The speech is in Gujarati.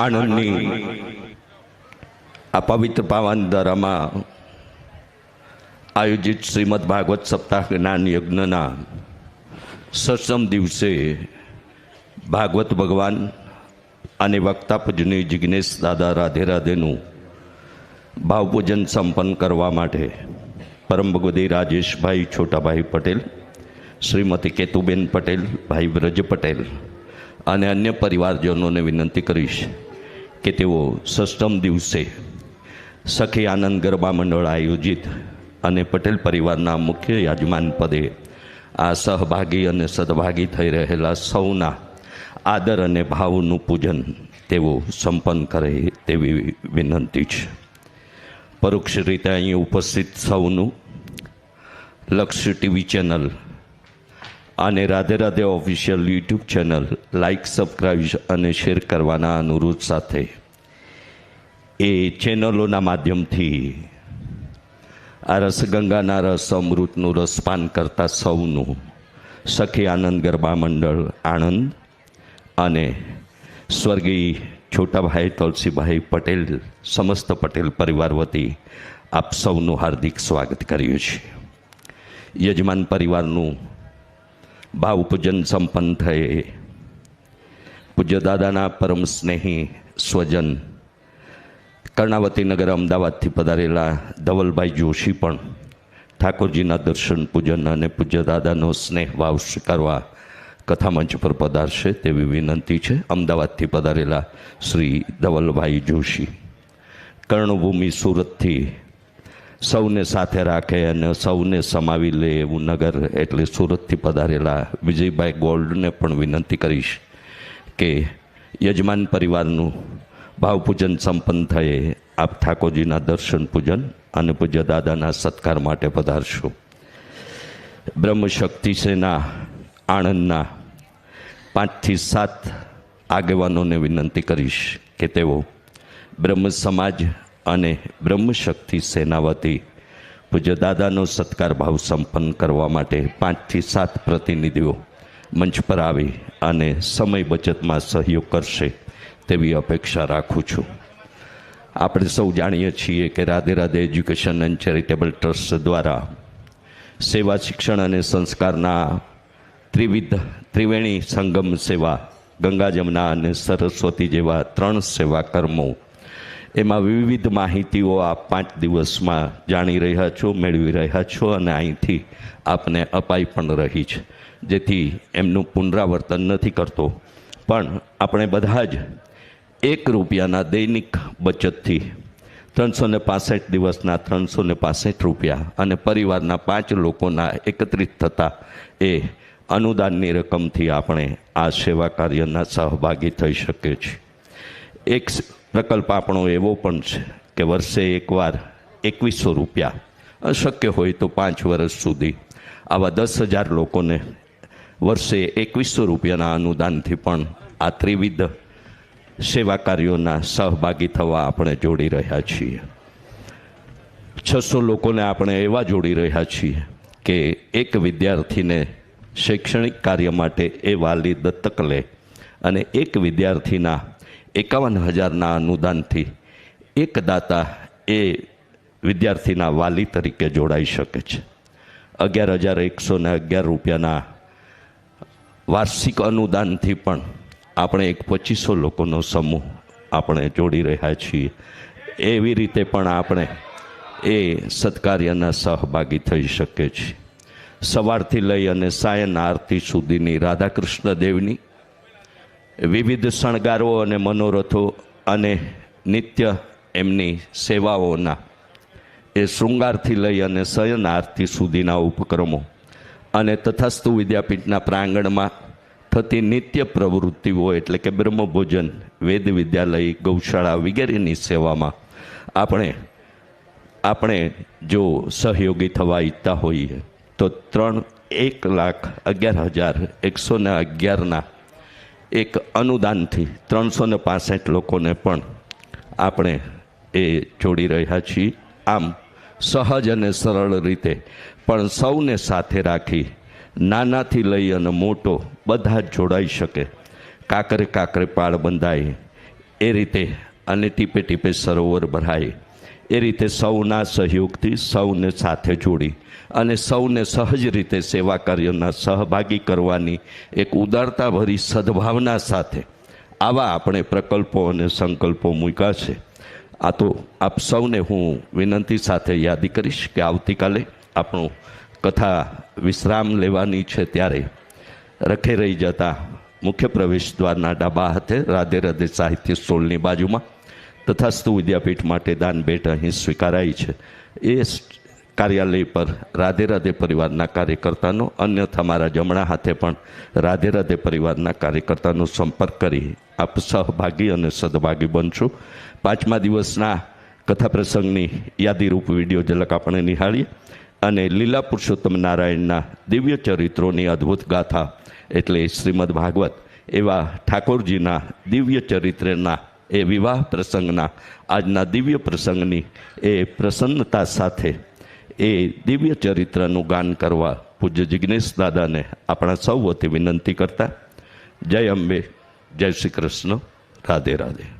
આણંદની આ પવિત્ર પાવન ધારામાં આયોજિત શ્રીમદ ભાગવત સપ્તાહ જ્ઞાન યજ્ઞના સત્સમ દિવસે ભાગવત ભગવાન અને વક્તા પૂજની જિજ્ઞેશ દાદા રાધે રાધેનું ભાવપૂજન સંપન્ન કરવા માટે પરમ ભગવદી રાજેશભાઈ છોટાભાઈ પટેલ, શ્રીમતી કેતુબેન પટેલ, ભાઈ વ્રજ પટેલ અને અન્ય પરિવારજનોને વિનંતી કરીશ કે તેઓ સષ્ટમ દિવસે સખી આનંદ ગરબા મંડળ આયોજિત અને પટેલ પરિવારના મુખ્ય યજમાન પદે આ સહભાગી અને સદભાગી થઈ રહેલા સૌના આદર અને ભાવનું પૂજન તેઓ સંપન્ન કરે તેવી વિનંતી છે. પરોક્ષ રીતે અહીં ઉપસ્થિત સૌનું લક્ષ્ય ટીવી ચેનલ અને Radhe Radhe official YouTube channel like subscribe અને શેર કરવાના અનુરોધ સાથે. એ ચેનલોના માધ્યમથી આ રસગંગાના રસ, અમૃતનું રસપાન કરતા સૌનું સખી આનંદ ગરબા મંડળ આણંદ અને સ્વર્ગીય છોટાભાઈ તુલસીભાઈ પટેલ, સમસ્ત પટેલ પરિવાર વતી આપ સૌનું હાર્દિક સ્વાગત કર્યું છે યજમાન પરિવારનું ભાવપૂજન સંપન્ન થયે. પૂજ્ય દાદાના પરમ સ્નેહી સ્વજન. કર્ણાવતી નગર અમદાવાદથી પધારેલા ધવલભાઈ જોશી પણ ઠાકોરજીના દર્શન, પૂજન અને પૂજ્ય દાદાનો સ્નેહ ભાવ સ્વીકારવા કથામંચ પર પધારશે તેવી વિનંતી છે. અમદાવાદથી પધારેલા શ્રી ધવલભાઈ જોશી. કર્ણભૂમિ સુરતથી સૌને સાથે રાખે અને સૌને સમાવી લે એવું નગર એટલે સુરતથી પધારેલા વિજયભાઈ ગોલ્ડને પણ વિનંતી કરીશ કે યજમાન પરિવારનું ભાવપૂજન સંપન્ન થયે. આપ ઠાકોરજીના દર્શન પૂજન અને પૂજ્ય દાદાના સત્કાર માટે પધારશો. બ્રહ્મશક્તિ સેના આણંદના પાંચથી સાત આગેવાનોને વિનંતી કરીશ કે તેઓ બ્રહ્મ સમાજ અને બ્રહ્મશક્તિ સેના વતી પૂજ્ય દાદાનો સત્કાર ભાવ સંપન્ન કરવા માટે પાંચથી સાત પ્રતિનિધિઓ મંચ પર આવી અને સમય બચતમાં સહયોગ કરશે તેવી અપેક્ષા રાખું છું. આપણે સૌ જાણીએ છીએ કે Radhe Radhe education and charitable trust દ્વારા સેવા શિક્ષણ અને સંસ્કારના ત્રિવિધ ત્રિવેણી સંગમ સેવા ગંગા જમના અને સરસ્વતી જેવા ત્રણ સેવા કર્મો એમાં વિવિધ માહિતીઓ આ પાંચ દિવસમાં જાણી રહ્યા છો, મેળવી રહ્યા છો અને અહીંથી આપને અપાઈ પણ રહી છે. જેથી એમનું પુનરાવર્તન નથી કરતો. પણ આપણે બધા જ એક રૂપિયાના દૈનિક બચતથી ત્રણસો ને પાસઠ દિવસના ત્રણસો ને પાસઠ રૂપિયા અને પરિવારના પાંચ લોકોના એકત્રિત થતા એ અનુદાનની રકમથી આપણે આ સેવા કાર્યના સહભાગી થઈ શકીએ છીએ. એક પ્રકલ્પ આપણો એવો પણ છે કે વર્ષે એકવાર એકવીસો રૂપિયા અશક્ય હોય તો પાંચ વર્ષ સુધી આવા દસ હજાર લોકોને વર્ષે એકવીસો રૂપિયાના અનુદાનથી પણ આ ત્રિવિધ સેવા કાર્યોના સહભાગી થવા આપણે જોડી રહ્યા છીએ. છસો લોકોને આપણે એવા જોડી રહ્યા છીએ કે એક વિદ્યાર્થીને શૈક્ષણિક કાર્ય માટે એ વાલી દત્તક લે અને એક વિદ્યાર્થીના એકાવન હજારના અનુદાનથી એક દાતા એ વિદ્યાર્થીના વાલી તરીકે જોડાઈ શકે છે. અગિયાર હજાર એકસો ને અગિયાર રૂપિયાના વાર્ષિક અનુદાનથી પણ આપણે એક પચીસો લોકોનો સમૂહ આપણે જોડી રહ્યા છીએ. એવી રીતે પણ આપણે એ સત્કાર્યના સહભાગી થઈ શકે છે સવારથી લઈ અને સાયન આરતી સુધીની રાધાકૃષ્ણ દેવની વિવિધ શણગારો અને મનોરથો અને નિત્ય એમની સેવાઓના એ શૃંગારથી લઈ અને શયન આરતી સુધીના ઉપક્રમો અને તથાસ્તુ વિદ્યાપીઠના પ્રાંગણમાં થતી નિત્ય પ્રવૃત્તિઓ એટલે કે બ્રહ્મભોજન, વેદ વિદ્યાલય, ગૌશાળા વગેરેની સેવામાં આપણે આપણે જો સહયોગી થવા ઈચ્છતા હોઈએ તો ત્રણ એક લાખ અગિયાર હજાર એકસો ને અગિયારના એક અનુદાનથી ત્રણસો ને પાસઠ લોકોને પણ આપણે એ જોડી રહ્યા છીએ. આમ સહજ અને સરળ રીતે પણ સૌને સાથે રાખી નાનાથી લઈ અને મોટો બધા જ જોડાઈ શકે. કાકરે કાકરે પાળ બંધાય, એ રીતે અને ટીપે ટીપે સરોવર ભરાય એ રીતે સૌના સહયોગથી સૌને સાથે જોડી અને સૌને સહજ રીતે સેવા કાર્યના સહભાગી કરવાની એક ઉદારતાભરી સદભાવના સાથે આવા આપણે પ્રકલ્પો અને સંકલ્પો મૂક્યા છે. આ તો આપ સૌને હું વિનંતી સાથે યાદી કરીશ કે આવતીકાલે આપણું કથા વિશ્રામ લેવાની છે ત્યારે રખે રહી જતા મુખ્ય પ્રવેશ દ્વારના ડાબા હાથે રાધે રાધે સાહિત્ય સ્ટોલની બાજુમાં તથાસ્તુ વિદ્યાપીઠ માટે દાન ભેટ અહીં સ્વીકારાઈ છે. એ કાર્યાલય પર રાધે રાધે પરિવારના કાર્યકર્તાનો, અન્યથા મારા જમણા હાથે પણ રાધે રાધે પરિવારના કાર્યકર્તાનો સંપર્ક કરી આપ સહભાગી અને સદભાગી બનશો પાંચમા દિવસના કથા પ્રસંગની યાદીરૂપ વીડિયો ઝલક આપણે નિહાળીએ અને લીલા પુરુષોત્તમ નારાયણના દિવ્ય ચરિત્રોની અદ્ભુત ગાથા, એટલે શ્રીમદ ભાગવત, એવા ઠાકોરજીના દિવ્ય ચરિત્રના એ વિવાહ પ્રસંગના, આજના દિવ્ય પ્રસંગની એ પ્રસન્નતા સાથે એ દિવ્ય ચરિત્રનું ગાન કરવા પૂજ્ય જિજ્ઞેશ દાદાને આપણા સૌ વતી વિનંતી કરતા, જય અંબે, જય શ્રી કૃષ્ણ, રાધે રાધે.